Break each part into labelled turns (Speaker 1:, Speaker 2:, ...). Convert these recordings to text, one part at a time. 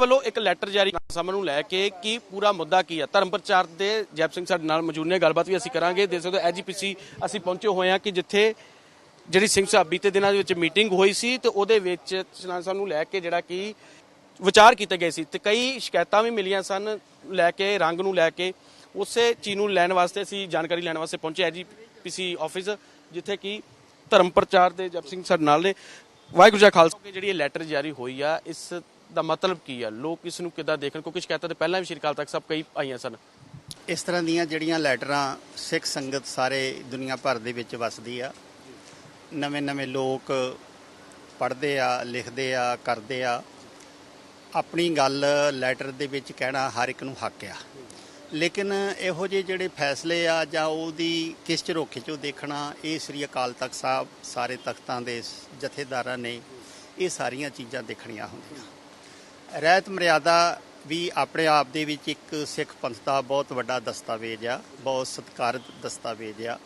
Speaker 1: ਵੱਲੋਂ ਇੱਕ ਲੈਟਰ ਜਾਰੀ ਸਮਨ ਨੂੰ ਲੈ ਕੇ ਕਿ ਪੂਰਾ ਮੁੱਦਾ ਕੀ ਹੈ ਧਰਮ ਪ੍ਰਚਾਰ ਦੇ ਜੈਪ ਸਿੰਘ ਸਾਡੇ ਨਾਲ ਮੌਜੂਦ ਨੇ, ਗੱਲਬਾਤ ਵੀ ਅਸੀਂ ਕਰਾਂਗੇ। ਦੇਖ ਸਕਦੇ ਹੋ, ਐਜੀਪੀਸੀ ਅਸੀਂ ਪਹੁੰਚੇ ਹੋਏ ਹਾਂ ਕਿ ਜਿੱਥੇ ਜਿਹੜੀ ਸਿੰਘ ਸਾਹਿਬ ਬੀਤੇ ਦਿਨਾਂ ਦੇ ਵਿੱਚ ਮੀਟਿੰਗ ਹੋਈ ਸੀ ਤੇ ਉਹਦੇ ਵਿੱਚ ਚਲਾਨ ਸਾਹਿਬ ਨੂੰ ਲੈ ਕੇ ਜਿਹੜਾ ਕਿ ਵਿਚਾਰ ਕੀਤੇ ਗਏ ਸੀ ਤੇ ਕਈ ਸ਼ਿਕਾਇਤਾਂ ਵੀ ਮਿਲੀਆਂ ਸਨ ਲੈ ਕੇ, ਰੰਗ ਨੂੰ ਲੈ ਕੇ। ਉਸੇ ਚੀਜ਼ ਨੂੰ ਲੈਣ ਵਾਸਤੇ ਅਸੀਂ ਜਾਣਕਾਰੀ ਲੈਣ ਵਾਸਤੇ ਪਹੁੰਚੇ ਐਜੀਪੀਸੀ ਆਫਿਸ ਜਿੱਥੇ ਕਿ ਧਰਮ ਪ੍ਰਚਾਰ ਦੇ ਜਪ ਸਿੰਘ ਸਾਡੇ ਨਾਲ ਨੇ। ਵਾਹਿਗੁਰੂ ਜੀ ਖਾਲਸਾ। ਜਿਹੜੀ ਇਹ ਲੈਟਰ ਜਾਰੀ ਹੋਈ ਆ, ਇਸ ਦਾ ਮਤਲਬ ਕੀ ਆ? ਲੋਕ ਇਸ ਨੂੰ ਕਿੱਦਾਂ ਦੇਖਣ? ਕਿਉਂਕਿ ਸ਼ਿਕਾਇਤਾਂ ਤੇ ਪਹਿਲਾਂ ਵੀ ਸ਼੍ਰੀ ਅਕਾਲ ਤਖ਼ਤ ਸਾਹਿਬ ਕਈ ਆਈਆਂ ਸਨ।
Speaker 2: ਇਸ ਤਰ੍ਹਾਂ ਦੀਆਂ ਜਿਹੜੀਆਂ ਲੈਟਰਾਂ ਸਿੱਖ ਸੰਗਤ ਸਾਰੇ ਦੁਨੀਆ ਭਰ ਦੇ ਵਿੱਚ ਵਸਦੀ ਆ, ਨਵੇਂ ਨਵੇਂ ਲੋਕ ਪੜ੍ਹਦੇ ਆ, ਲਿਖਦੇ ਆ, ਕਰਦੇ ਆ, ਆਪਣੀ ਗੱਲ ਲੈਟਰ ਦੇ ਵਿੱਚ ਕਹਿਣਾ ਹਰ ਇੱਕ ਨੂੰ ਹੱਕ ਆ। ਲੇਕਿਨ ਇਹੋ ਜਿਹੇ ਜਿਹੜੇ ਫੈਸਲੇ ਆ ਜਾਂ ਉਹਦੀ ਕਿਸ ਚ ਝਰੋਖੇ ਚੋਂ ਦੇਖਣਾ, ਇਹ ਸ੍ਰੀ ਅਕਾਲ ਤਖਤ ਸਾਹਿਬ ਸਾਰੇ ਤਖਤਾਂ ਦੇ ਜਥੇਦਾਰਾਂ ਨੇ ਇਹ ਸਾਰੀਆਂ ਚੀਜ਼ਾਂ ਦੇਖਣੀਆਂ ਹੁੰਦੀਆਂ। ਰਹਿਤ ਮਰਿਆਦਾ ਵੀ ਆਪਣੇ ਆਪ ਦੇ ਵਿੱਚ ਇੱਕ ਸਿੱਖ ਪੰਥ ਦਾ ਬਹੁਤ ਵੱਡਾ ਦਸਤਾਵੇਜ਼ ਆ, ਬਹੁਤ ਸਤਿਕਾਰਤ ਦਸਤਾਵੇਜ਼ ਆ,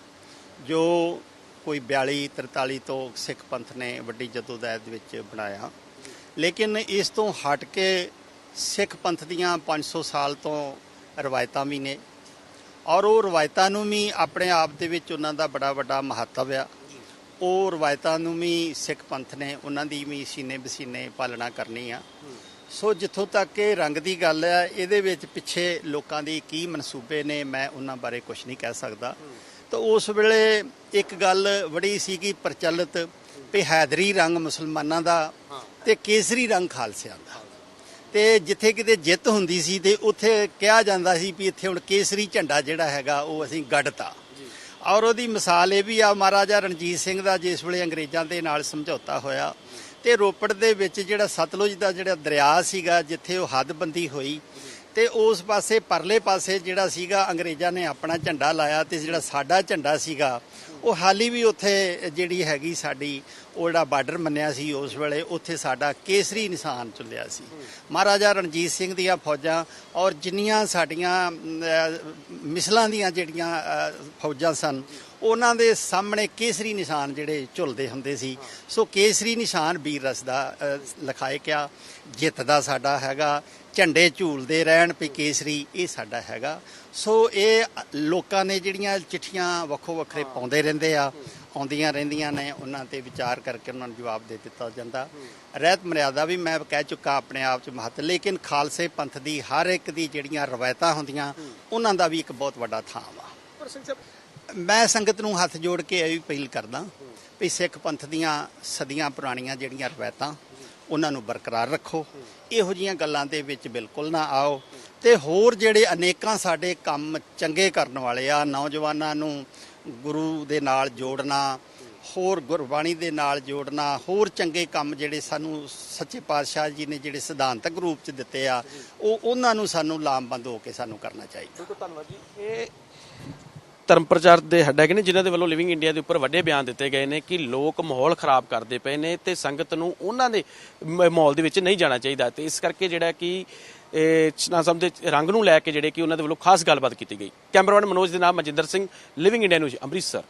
Speaker 2: ਜੋ ਕੋਈ 42 43 ਤੋਂ ਸਿੱਖ ਪੰਥ ਨੇ ਵੱਡੀ ਜਦੋਜਹਿਦ ਵਿੱਚ ਬਣਾਇਆ। ਲੇਕਿਨ ਇਸ ਤੋਂ ਹਟ ਕੇ ਸਿੱਖ ਪੰਥ ਦੀਆਂ 500 ਸਾਲ ਤੋਂ ਰਵਾਇਤਾਂ ਵੀ ਨੇ ਔਰ ਉਹ ਰਵਾਇਤਾਂ ਨੂੰ ਵੀ ਆਪਣੇ ਆਪ ਦੇ ਵਿੱਚ ਉਹਨਾਂ ਦਾ ਬੜਾ ਵੱਡਾ ਮਹੱਤਵ ਆ। ਉਹ ਰਵਾਇਤਾਂ ਨੂੰ ਵੀ ਸਿੱਖ ਪੰਥ ਨੇ ਉਹਨਾਂ ਦੀ ਵੀ ਸੀਨੇ ਬਸੀਨੇ ਪਾਲਣਾ ਕਰਨੀ ਆ। ਸੋ ਜਿੱਥੋਂ ਤੱਕ ਇਹ ਰੰਗ ਦੀ ਗੱਲ ਹੈ, ਇਹਦੇ ਵਿੱਚ ਪਿੱਛੇ ਲੋਕਾਂ ਦੀ ਕੀ ਮਨਸੂਬੇ ਨੇ, ਮੈਂ ਉਹਨਾਂ ਬਾਰੇ ਕੁਝ ਨਹੀਂ ਕਹਿ ਸਕਦਾ। ਤਾਂ ਉਸ ਵੇਲੇ ਇੱਕ ਗੱਲ ਬੜੀ ਸੀ ਕਿ ਪ੍ਰਚਲਿਤ ਵੀ ਹੈਦਰੀ ਰੰਗ ਮੁਸਲਮਾਨਾਂ ਦਾ ਤੇ ਕੇਸਰੀ ਰੰਗ ਖਾਲਸਿਆਂ ਦਾ। ਤੇ ਜਿੱਥੇ ਕਿਤੇ ਜਿੱਤ ਹੁੰਦੀ ਸੀ ਤੇ ਉੱਥੇ ਕਿਹਾ ਜਾਂਦਾ ਸੀ ਵੀ ਇੱਥੇ ਹੁਣ ਕੇਸਰੀ ਝੰਡਾ ਜਿਹੜਾ ਹੈਗਾ, ਉਹ ਅਸੀਂ ਗੱਡਤਾ। ਔਰ ਉਹਦੀ ਮਿਸਾਲ ਇਹ ਵੀ ਆ, ਮਹਾਰਾਜਾ ਰਣਜੀਤ ਸਿੰਘ ਦਾ ਜਿਸ ਵੇਲੇ ਅੰਗਰੇਜ਼ਾਂ ਦੇ ਨਾਲ ਸਮਝੌਤਾ ਹੋਇਆ, ਤੇ ਰੋਪੜ ਦੇ ਵਿੱਚ ਜਿਹੜਾ ਸਤਲੁਜ ਦਾ ਜਿਹੜਾ ਦਰਿਆ ਸੀਗਾ, ਜਿੱਥੇ ਉਹ ਹੱਦਬੰਦੀ ਹੋਈ ਤੇ ਉਸ ਪਾਸੇ ਪਰਲੇ ਪਾਸੇ ਜਿਹੜਾ ਸੀਗਾ, ਅੰਗਰੇਜ਼ਾਂ ਨੇ ਆਪਣਾ ਝੰਡਾ ਲਾਇਆ ਤੇ ਜਿਹੜਾ ਸਾਡਾ ਝੰਡਾ ਸੀਗਾ, ਉਹ ਹਾਲੀ ਵੀ ਉੱਥੇ ਜਿਹੜੀ ਹੈਗੀ ਸਾਡੀ ਉਹ ਜਿਹੜਾ ਬਾਰਡਰ ਮੰਨਿਆ ਸੀ ਉਸ ਵੇਲੇ, ਉੱਥੇ ਸਾਡਾ ਕੇਸਰੀ ਨਿਸ਼ਾਨ ਚੁੱਲਿਆ ਸੀ। ਮਹਾਰਾਜਾ ਰਣਜੀਤ ਸਿੰਘ ਦੀਆਂ ਫੌਜਾਂ ਔਰ ਜਿੰਨੀਆਂ ਸਾਡੀਆਂ ਮਿਸਲਾਂ ਦੀਆਂ ਜਿਹੜੀਆਂ ਫੌਜਾਂ ਸਨ ਉਹਨਾਂ ਦੇ ਸਾਹਮਣੇ ਕੇਸਰੀ ਨਿਸ਼ਾਨ ਜਿਹੜੇ ਝੁਲਦੇ ਹੁੰਦੇ ਸੀ। ਸੋ ਕੇਸਰੀ ਨਿਸ਼ਾਨ ਵੀਰ ਰਸ ਦਾ ਲਿਖਾਏ ਕਿਆ ਜਿੱਤ ਦਾ ਸਾਡਾ ਹੈਗਾ, ਝੰਡੇ ਝੂਲਦੇ ਰਹਿਣ ਪਈ ਕੇਸਰੀ ਇਹ ਸਾਡਾ ਹੈਗਾ। ਸੋ ਇਹ ਲੋਕਾਂ ਨੇ ਜਿਹੜੀਆਂ ਚਿੱਠੀਆਂ ਵੱਖੋ ਵੱਖਰੇ ਪਾਉਂਦੇ ਰਹਿੰਦੇ ਆ, ਆਉਂਦੀਆਂ ਰਹਿੰਦੀਆਂ ਨੇ, ਉਹਨਾਂ ਤੇ ਵਿਚਾਰ ਕਰਕੇ ਉਹਨਾਂ ਨੂੰ ਜਵਾਬ ਦੇ ਦਿੱਤਾ ਜਾਂਦਾ। ਰਹਿਤ ਮਰਿਆਦਾ ਵੀ ਮੈਂ ਕਹਿ ਚੁੱਕਾ ਆਪਣੇ ਆਪ 'ਚ ਮਹੱਤ, ਲੇਕਿਨ ਖਾਲਸੇ ਪੰਥ ਦੀ ਹਰ ਇੱਕ ਦੀ ਜਿਹੜੀਆਂ ਰਵਾਇਤਾਂ ਹੁੰਦੀਆਂ, ਉਹਨਾਂ ਦਾ ਵੀ ਇੱਕ ਬਹੁਤ ਵੱਡਾ ਥਾਂ ਵਾ।
Speaker 1: ਪਰ ਸਿੰਘ ਸਾਹਿਬ
Speaker 2: ਮੈਂ ਸੰਗਤ ਨੂੰ ਹੱਥ ਜੋੜ ਕੇ ਇਹ ਵੀ ਅਪੀਲ ਕਰਦਾ ਵੀ ਸਿੱਖ ਪੰਥ ਦੀਆਂ ਸਦੀਆਂ ਪੁਰਾਣੀਆਂ ਜਿਹੜੀਆਂ ਰਵਾਇਤਾਂ, ਉਹਨਾਂ ਨੂੰ ਬਰਕਰਾਰ ਰੱਖੋ। ਇਹੋ ਜੀਆਂ ਗੱਲਾਂ ਦੇ ਵਿੱਚ ਬਿਲਕੁਲ ਨਾ ਆਓ ਤੇ ਹੋਰ ਜਿਹੜੇ ਅਨੇਕਾਂ ਸਾਡੇ ਕੰਮ ਚੰਗੇ ਕਰਨ ਵਾਲੇ ਆ, ਨੌਜਵਾਨਾਂ ਨੂੰ ਗੁਰੂ ਦੇ ਨਾਲ ਜੋੜਨਾ, ਹੋਰ ਗੁਰਬਾਣੀ ਦੇ ਨਾਲ ਜੋੜਨਾ, ਹੋਰ ਚੰਗੇ ਕੰਮ ਜਿਹੜੇ ਸਾਨੂੰ ਸੱਚੇ ਪਾਤਸ਼ਾਹ ਜੀ ਨੇ ਜਿਹੜੇ ਸਿਧਾਂਤਕ ਰੂਪ ਚ ਦਿੱਤੇ ਆ, ਉਹ ਉਹਨਾਂ ਨੂੰ ਸਾਨੂੰ ਲਾਮਬੰਦ ਹੋ ਕੇ ਸਾਨੂੰ ਕਰਨਾ ਚਾਹੀਦਾ।
Speaker 1: ਬਿਲਕੁਲ ਧੰਨਵਾਦ ਜੀ। ਇਹ ਧਰਮ ਪ੍ਰਚਾਰ ਦੇ ਹੈਡ ਹੈਗੇ ਨੇ, ਜਿਨ੍ਹਾਂ ਦੇ ਵੱਲੋਂ ਲਿਵਿੰਗ ਇੰਡੀਆ ਦੇ ਉੱਪਰ ਵੱਡੇ ਬਿਆਨ ਦਿੱਤੇ ਗਏ ਨੇ ਕਿ ਲੋਕ ਮਾਹੌਲ ਖਰਾਬ ਕਰਦੇ ਪਏ ਨੇ ਤੇ ਸੰਗਤ ਨੂੰ ਉਹਨਾਂ ਦੇ ਮ- ਮਾਹੌਲ ਦੇ ਵਿੱਚ ਨਹੀਂ ਜਾਣਾ ਚਾਹੀਦਾ ਤੇ ਇਸ ਕਰਕੇ ਜਿਹੜਾ ਕਿ, ਇਹ ਚਨਾ ਸਾਹਿਬ ਦੇ ਰੰਗ ਨੂੰ ਲੈ ਕੇ ਜਿਹੜੇ ਕਿ ਉਹਨਾਂ ਦੇ ਵੱਲੋਂ ਖਾਸ ਗੱਲਬਾਤ ਕੀਤੀ ਗਈ। ਕੈਮਰਾਮੈਨ ਮਨੋਜ ਦੇ ਨਾਮ Manjinder Singh living India news Amritsar.